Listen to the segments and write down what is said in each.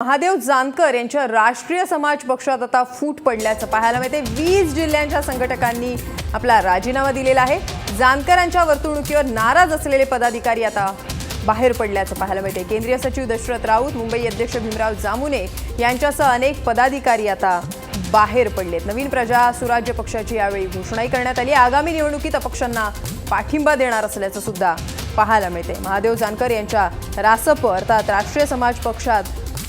महादेव जानकर यांच्या राष्ट्रीय समाज पक्षात आता फूट पडल्याचं पाहायला मिळते वीस जिल्ह्यांच्या संघटकांनी आपला राजीनामा दिलेला आहे. जानकरांच्या वर्तणुकीवर नाराज असलेले पदाधिकारी आता बाहेर पडल्याचं पाहायला मिळते केंद्रीय सचिव दशरथ राऊत मुंबई अध्यक्ष भीमराव जामुने यांच्यासह अनेक पदाधिकारी आता बाहेर पडलेत. नवीन प्रजा सुराज्य पक्षाची यावेळी घोषणाही करण्यात आली. आगामी निवडणुकीत अपक्षांना पाठिंबा देणार असल्याचं सुद्धा पाहायला मिळते महादेव जानकर यांच्या रासप अर्थात राष्ट्रीय समाज पक्षात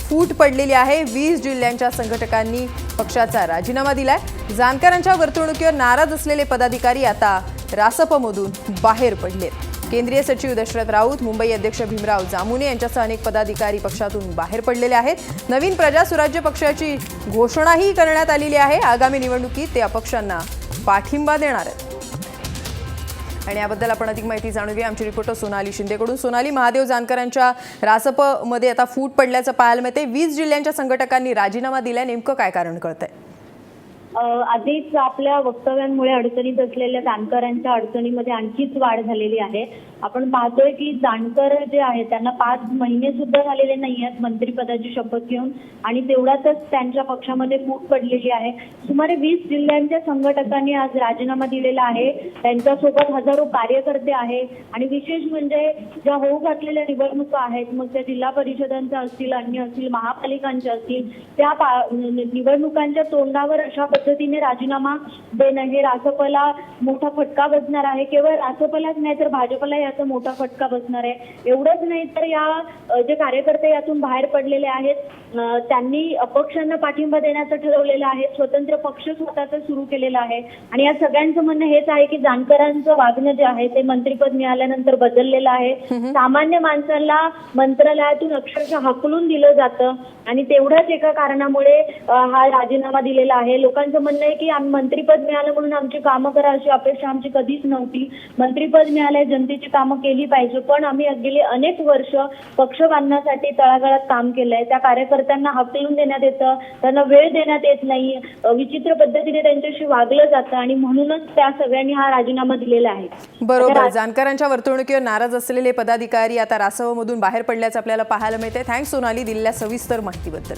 फूट पडलेली आहे. वीस जिल्ह्यांच्या संघटकांनी पक्षाचा राजीनामा दिलाय. जानकरांच्या वर्तणुकीवर नाराज असलेले पदाधिकारी आता रासपमधून बाहेर पडलेत. केंद्रीय सचिव दशरथ राऊत मुंबई अध्यक्ष भीमराव जामुने यांच्यासह अनेक पदाधिकारी पक्षातून बाहेर पडलेले आहेत. नवीन प्रजा सुराज्य पक्षाची घोषणाही करण्यात आलेली आहे. आगामी निवडणुकीत ते अपक्षांना पाठिंबा देणार आहेत. आणि याबद्दल आपण अधिक माहिती जाणून घेऊया. आमची रिपोर्टर सोनाली शिंदेकडून. सोनाली महादेव जानकरांच्या रासपमध्ये आता फूट पडल्याचं पाहायला मिळते वीस जिल्ह्यांच्या संघटकांनी राजीनामा दिलाय. नेमकं काय कारण कळतंय? आधीच आपल्या वक्तव्यांमुळे अडचणीत असलेल्या जानकरांच्या अडचणीमध्ये आणखीच वाढ झालेली आहे. आपण पाहतोय की जानकर जे आहे त्यांना पाच महिने सुद्धा झालेले नाही आहेत मंत्रिपदाची शपथ घेऊन आणि तेवढ्यातच त्यांच्या पक्षामध्ये फूट पडलेली आहे. सुमारे वीस जिल्ह्यांच्या संघटकांनी आज राजीनामा दिलेला आहे. त्यांच्यासोबत हजारो कार्यकर्ते आहे आणि विशेष म्हणजे ज्या होऊ घातलेल्या निवडणुका आहेत मग त्या जिल्हा परिषदांच्या असतील अन्य असतील महापालिकांच्या असतील त्या निवडणुकांच्या तोंडावर अशा पद्धतीने राजीनामा देणं हे रासपला मोठा फटका बसणार आहे. केवळ रासपलाच नाही तर भाजपला याचा मोठा फटका बसणार आहे. एवढंच नाही तर या जे कार्यकर्ते यातून बाहेर पडलेले आहेत त्यांनी अपक्षांना पाठिंबा देण्याचं ठरवलेलं आहे. स्वतंत्र पक्ष स्वतःचा सुरू केलेला आहे. आणि या सगळ्यांचं म्हणणं हेच आहे की जानकरांचं वागणं जे आहे ते मंत्रीपद मिळाल्यानंतर बदललेलं आहे. सामान्य माणसाला मंत्रालयातून अक्षरशः हकलून दिलं जातं. आणि तेवढ्याच एका कारणामुळे हा राजीनामा दिलेला आहे. लोकांचं म्हणणं आहे की आम्ही मंत्रीपद मिळालं म्हणून आमची कामं करा अशी अपेक्षा आमची कधीच नव्हती. मंत्रीपद मिळालंय जनतेची कामं केली पाहिजे. पण आम्ही गेली अनेक वर्ष पक्ष बांधण्यासाठी तळागाळात काम केलंय. त्या कार्यकर्त्यांना हकलून देण्यात येतं. त्यांना वेळ देण्यात येत नाही. विचित्र पद्धतीने त्यांच्याशी वागलं जातं आणि म्हणूनच त्या सगळ्यांनी हा राजीनामा दिलेला आहे. बरोबर. जानकरांच्या वर्तणुकीवर नाराज असलेले पदाधिकारी आता रासवमधून बाहेर पडल्याचं आपल्याला पाहायला मिळते थँक्स सोनाली दिलेल्या सविस्तर माहितीबद्दल.